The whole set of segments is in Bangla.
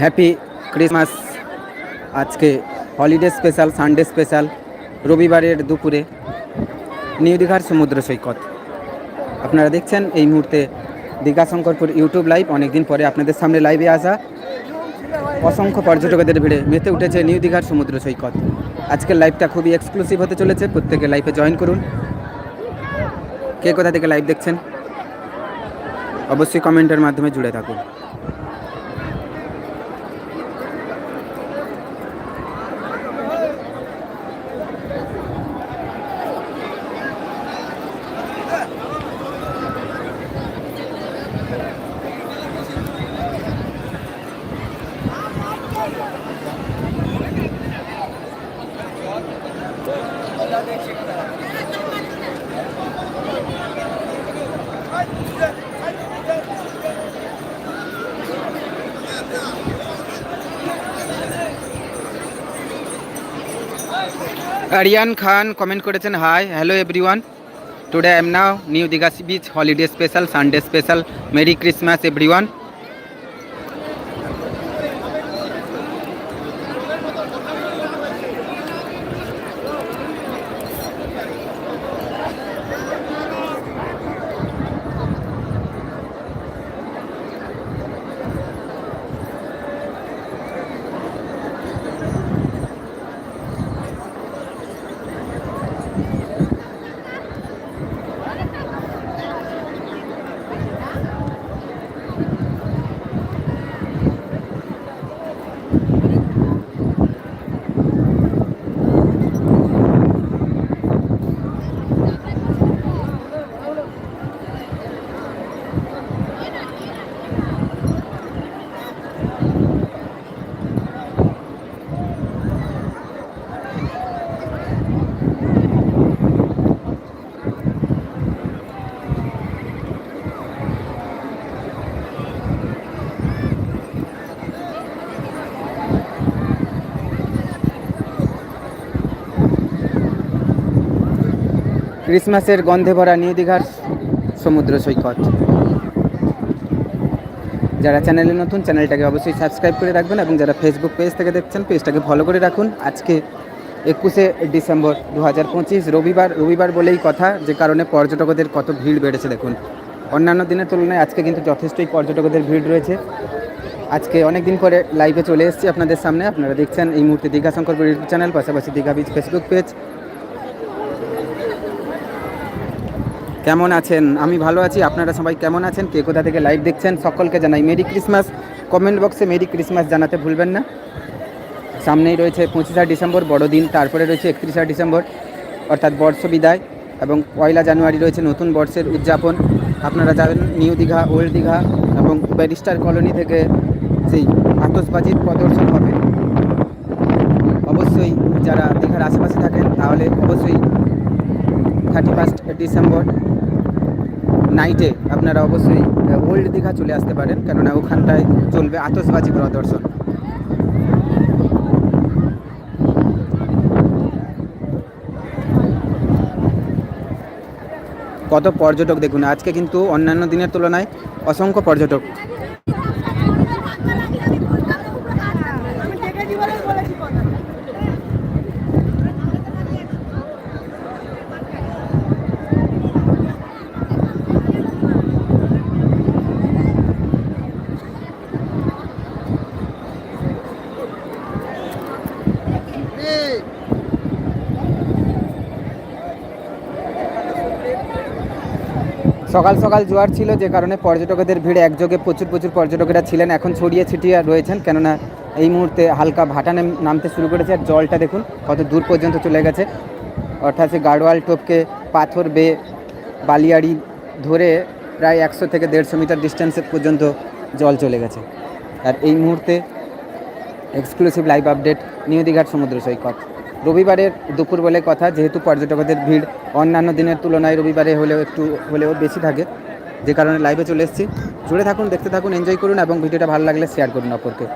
Happy Christmas. আজকে হলিডে স্পেশাল, সানডে স্পেশাল, রবিবারের দুপুরে নিউ দীঘার সমুদ্র সৈকত। আপনারা দেখছেন এই মুহূর্তে দীঘা শঙ্করপুর ইউটিউব লাইভ। অনেকদিন পরে আপনাদের সামনে লাইভে আসা অসংখ্য পর্যটকদের ভিড়ে মেতে উঠেছে নিউ দীঘার সমুদ্র সৈকত। আজকের লাইভটা খুবই এক্সক্লুসিভ হতে চলেছে। প্রত্যেকে লাইভে জয়েন করুন। কে কোথা থেকে লাইভ দেখছেন? অবশ্যই কমেন্টের মাধ্যমে জুড়ে থাকুন। আরিয়ান খান কমেন্ট করেছেন hi hello everyone today I am now new Digha beach holiday special Sunday special merry Christmas ক্রিসমাসের গন্ধে ভরা নিউ দীঘার সমুদ্র সৈকত। যারা চ্যানেলে নতুন, চ্যানেলটাকে অবশ্যই সাবস্ক্রাইব করে রাখবেন এবং যারা ফেসবুক পেজ থেকে দেখছেন পেজটাকে ফলো করে রাখুন। আজকে একুশে ডিসেম্বর দু হাজার পঁচিশ, রবিবার রবিবার বলেই কথা, যে কারণে পর্যটকদের কত ভিড় বেড়েছে দেখুন। অন্যান্য দিনের তুলনায় আজকে কিন্তু যথেষ্টই পর্যটকদের ভিড় রয়েছে। আজকে অনেক দিন পরে লাইভে চলে এসেছি আপনাদের সামনে। আপনারা দেখছেন এই মুহূর্তে দীঘা ইউটিউব চ্যানেল পাশাপাশি দীঘা বিচ ফেসবুক পেজ কেমন আছেন? আমি ভালো আছি, আপনারা সবাই কেমন আছেন? কে কোথা থেকে লাইভ দেখছেন? সকলকে জানাই মেরি ক্রিসমাস কমেন্ট বক্সে মেরি ক্রিসমাস জানাতে ভুলবেন না। সামনেই রয়েছে পঁচিশে ডিসেম্বর, বড়দিন, তারপরে রয়েছে একত্রিশে ডিসেম্বর, অর্থাৎ বর্ষ বিদায় এবং পয়লা জানুয়ারি রয়েছে নতুন বর্ষের উদযাপন। আপনারা যাবেন নিউ দীঘা, ওল্ড দীঘা, এবং ব্যারিস্টার কলোনি থেকে সেই আতসবাজির প্রদর্শন হবে। অবশ্যই যারা দীঘার আশেপাশে থাকেন, তাহলে অবশ্যই থার্টি ফার্স্ট ডিসেম্বর নাইটে আপনারা অবশ্যই ওল্ড দীঘা চলে আসতে পারেন, কেননা ওখানটায় চলবে আতসবাজি প্রদর্শন কত পর্যটক দেখুন, আজকে কিন্তু অন্যান্য দিনের তুলনায় অসংখ্য পর্যটক। সকাল সকাল জোয়ার ছিল, যে কারণে পর্যটকদের ভিড়ে একযোগে প্রচুর প্রচুর পর্যটকেরা ছিলেন, এখন ছড়িয়ে ছিটিয়ে রয়েছেন, কেননা এই মুহূর্তে হালকা ভাটা নামতে শুরু করেছে, আর জলটা দেখুন কত দূর পর্যন্ত চলে গেছে। অর্থাৎ সে গাড়োয়াল টপকে পাথর বে বালিয়াড়ি ধরে প্রায় একশো থেকে দেড়শো মিটার ডিস্টেন্সে পর্যন্ত জল চলে গেছে। আর এই মুহূর্তে এক্সক্লুসিভ লাইভ আপডেট নিউ দীঘার সমুদ্র সৈকত। রবিবারের দুপুর বলে কথা, যেহেতু পর্যটকদের ভিড় অন্যান্য দিনের তুলনায় রবিবারে হলেও একটু হলেও বেশি থাকে, যে কারণে লাইভে চলে এসেছি। জুড়ে থাকুন, দেখতে থাকুন এনজয় করুন এবং ভিডিওটা ভালো লাগলে শেয়ার করুন অপরকে।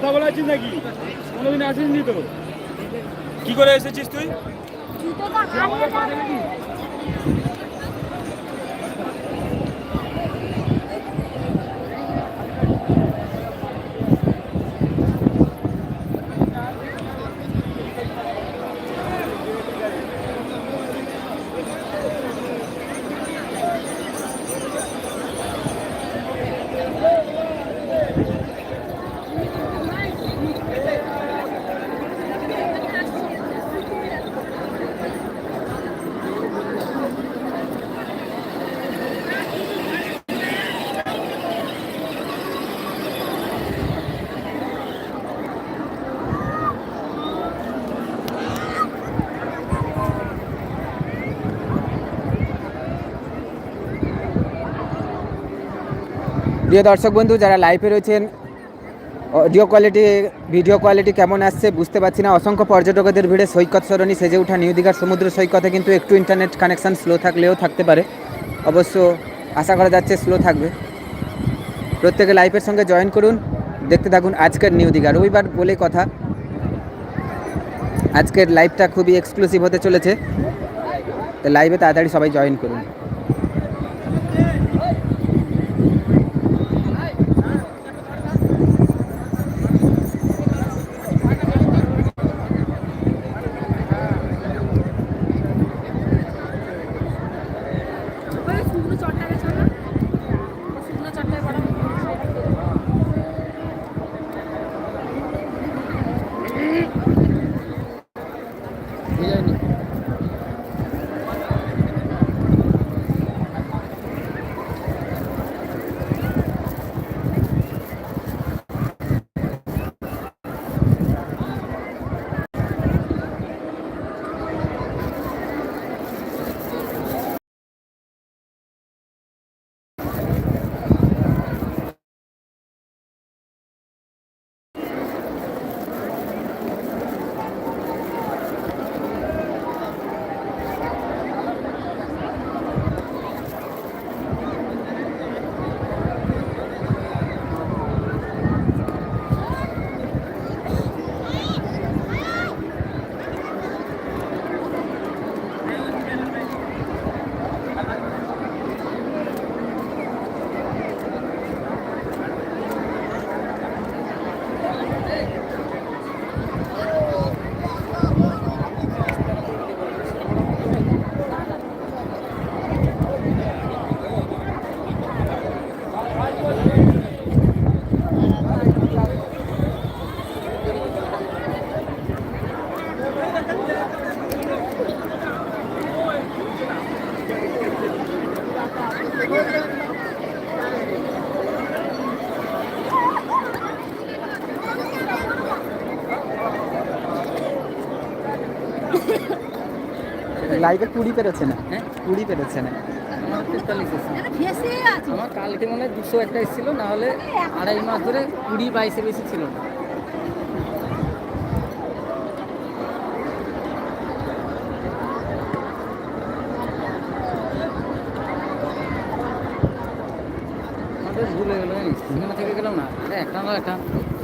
তুই বলা আছিস নাকি কোনোদিন আসিসনি তো? কি করে এসেছিস তুই? প্রিয় দর্শক বন্ধু, যারা লাইভে রয়েছেন অডিও কোয়ালিটি ভিডিও কোয়ালিটি কেমন আসছে বুঝতে পারছি না। অসংখ্য পর্যটকদের ভিড়ে সৈকত সরণি সেজে ওঠা নিউ দীঘার সমুদ্র সৈকতে কিন্তু একটু ইন্টারনেট কানেকশান স্লো থাকলেও থাকতে পারে। অবশ্য আশা করা যাচ্ছে স্লো থাকবে। প্রত্যেকে লাইভের সঙ্গে জয়েন করুন। দেখতে থাকুন আজকের নিউ দীঘা রবিবার বলে কথা। আজকের লাইভটা খুবই এক্সক্লুসিভ হতে চলেছে। তো লাইভে তাড়াতাড়ি সবাই জয়েন করুন। Iya. লাইভে কুড়ি পেরেছে না? হ্যাঁ কুড়ি পেরেছে না। আমার তেতাল্লিশ কালকে মনে হয় দুশো একটা এসেছিল না হলে আড়াই মাস ধরে কুড়ি বাইশের বেশি ছিল না। আমাদের ভুল হয়ে গেলো জানিস? সিনেমা থেকে গেলাম না। একটা না একটা।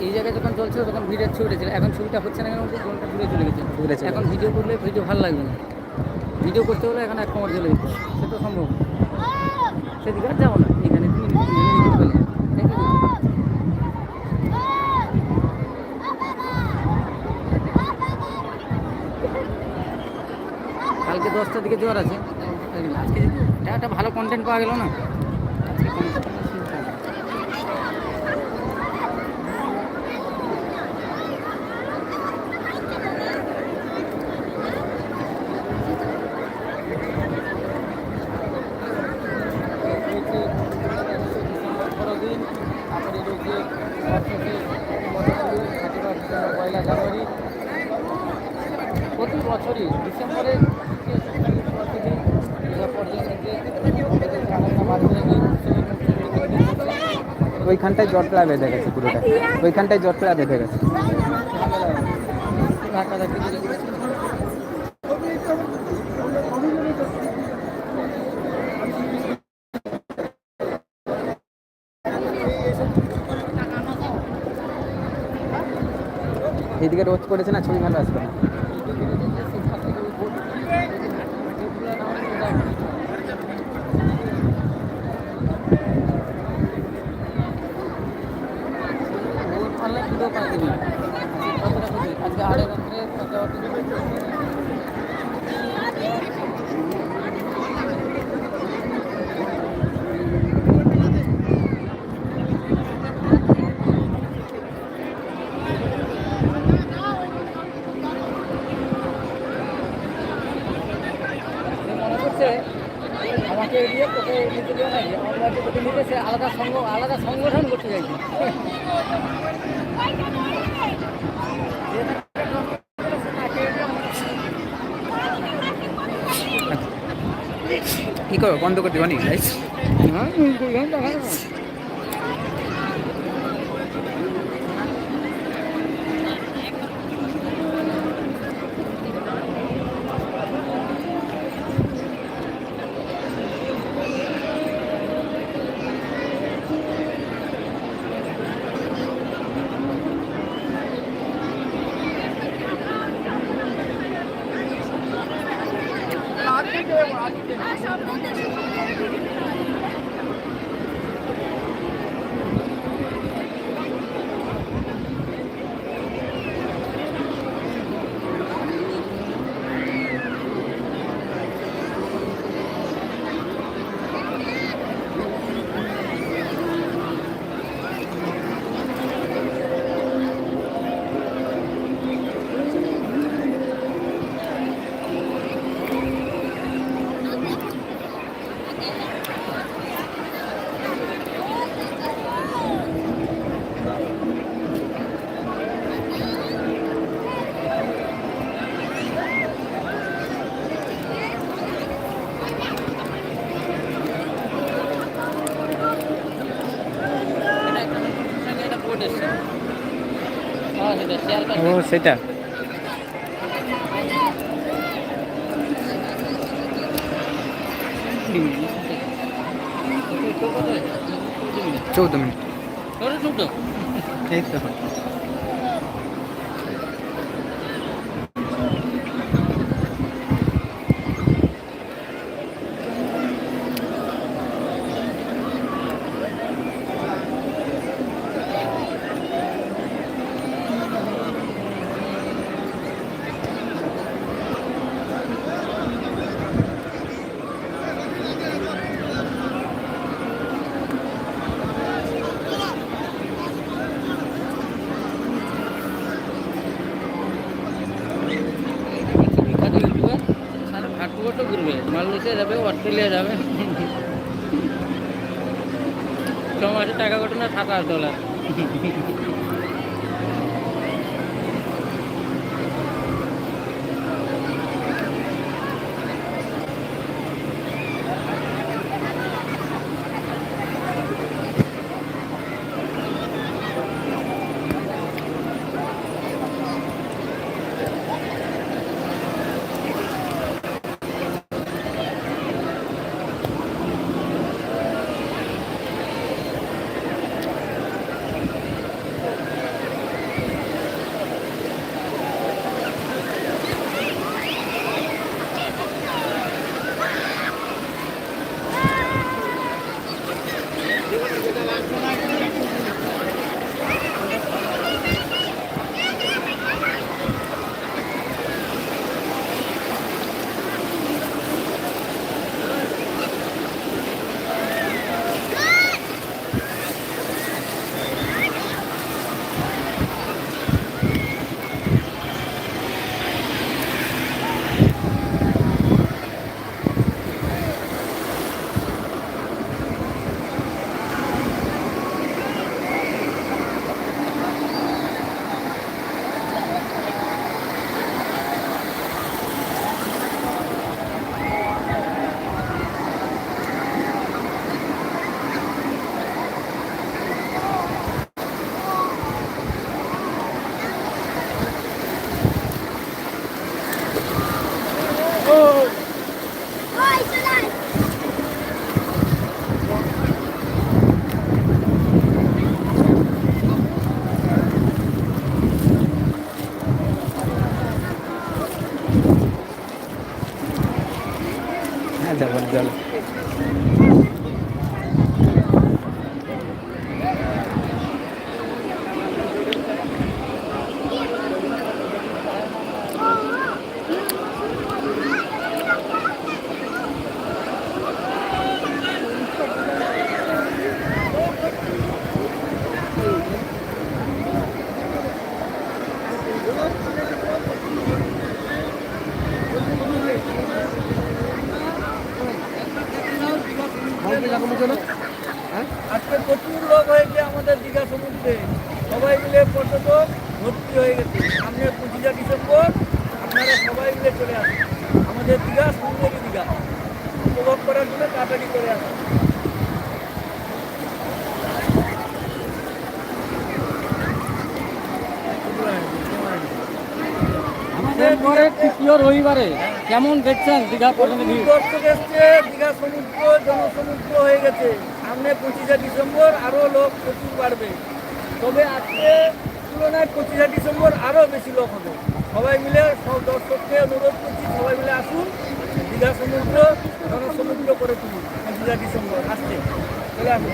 এই জায়গায় যখন চলছিল তখন ভিডিওর ছবি উঠেছিল। এখন ছবিটা হচ্ছে না কেন ফোনটা দূরে চলে গেছে। এখন ভিডিও করলে ভিডিও ভালো লাগবে না। ভিডিও করতে হলে এখানে এক কমার জেলে যেতে সে তো সম্ভব সেদিকে আর যাব না। এখানে তুমি কালকে দশটার দিকে জোয়ার আছে। আজকে একটা ভালো কন্টেন্ট পাওয়া গেল না। প্রতি বছরই ডিসেম্বরে ওইখানটায় জটলা বেঁধে গেছে পুরোটা। ওইখানটায় জটলা বেঁধে গেছে এদিকে রোজ করেছে না, ছবি ভালো আসবে না? আজকে আড়াই রাত্রে পাশাপাশি বন্ধ করে দেবানি ও সেটা। চৌদ্দ মিনিট। চৌদ্দ এই তো। মালয়েশিয়া যাবে অস্ট্রেলিয়া যাবে। ছ মাসে টাকা ঘটনা সাতাশ ডলার না যাব না চলো আজকে প্রচুর লোক হয়েছে আমাদের দীঘা সমুদ্রে। সবাই মিলে পর্যটক ভর্তি হয়ে গেছে। সামনে পঁচিশে ডিসেম্বর আপনারা সবাই মিলে চলে আসুন। আমাদের দীঘা সুন্দরী দীঘা। উপভোগ করার জন্য তাড়াতাড়ি করে আসুন। তৃতীয় রবিবারে কেমন দেখছেন দীঘা পর্যন্ত দীঘা সমুদ্র জনসমুদ্র হয়ে গেছে। সামনে পঁচিশে ডিসেম্বর আরও লোক প্রচুর বাড়বে। তবে আজকে তুলনায় পঁচিশে ডিসেম্বর আরও বেশি লোক হবে। সবাই মিলে সব দর্শককে অনুরোধ করছি সবাই মিলে আসুন দীঘা সমুদ্র জনসমুদ্র করে তুলুন পঁচিশে ডিসেম্বর আসছে। চলে আসুন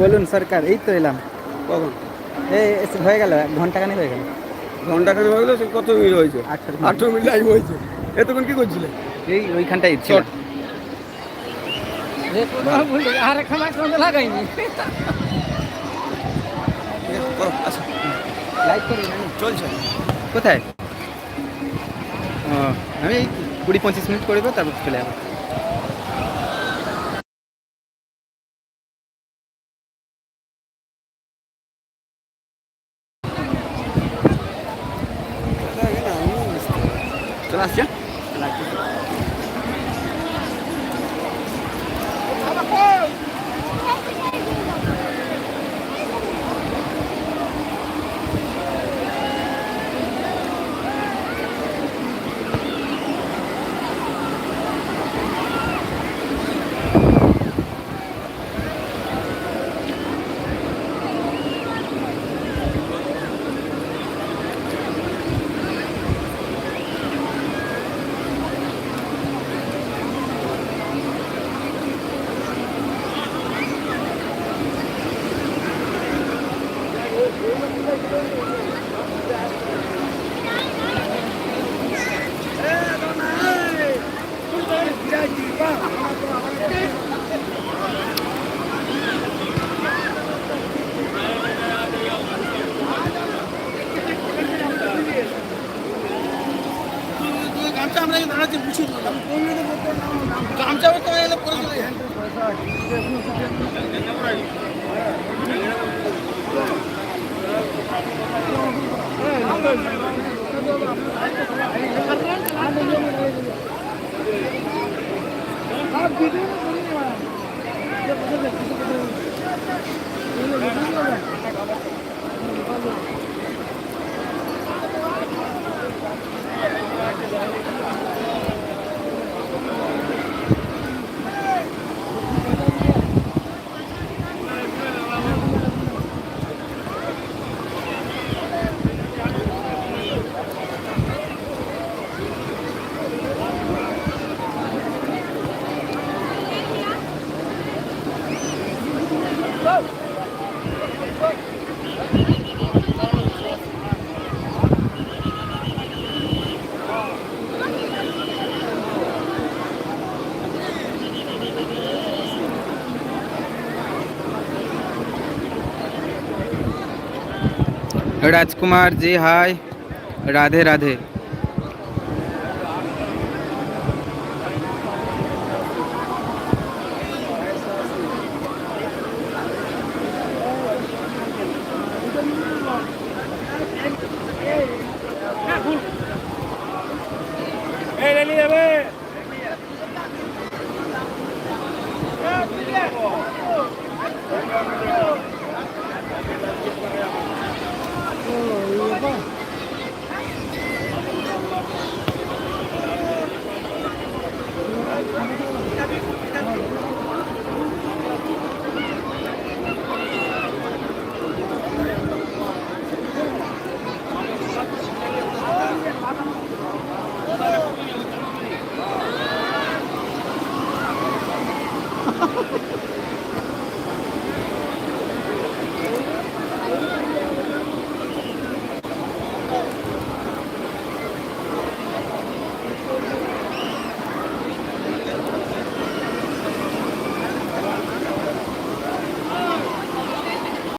বলুন সরকার এই তো এলাম। কখন? এই এসে হয়ে গেল এক ঘণ্টা খানি হয়ে গেল। ঘণ্টা খানে হয়ে গেলো কত মিনিট হয়েছে? আঠেরো মিনিট। লাইভ হয়েছে। এতক্ষণ কি করছিলে? এই ওইখানটাই ছিল। আর এখন একসঙ্গে লাগাইনি। আচ্ছা লাইক করি চলছে। কোথায়? আমি কুড়ি পঁচিশ মিনিট করব তারপর চলে যাব। চলে আসছে? Whoa! Thank you. Rajkumar ji hi. Radhe Radhe.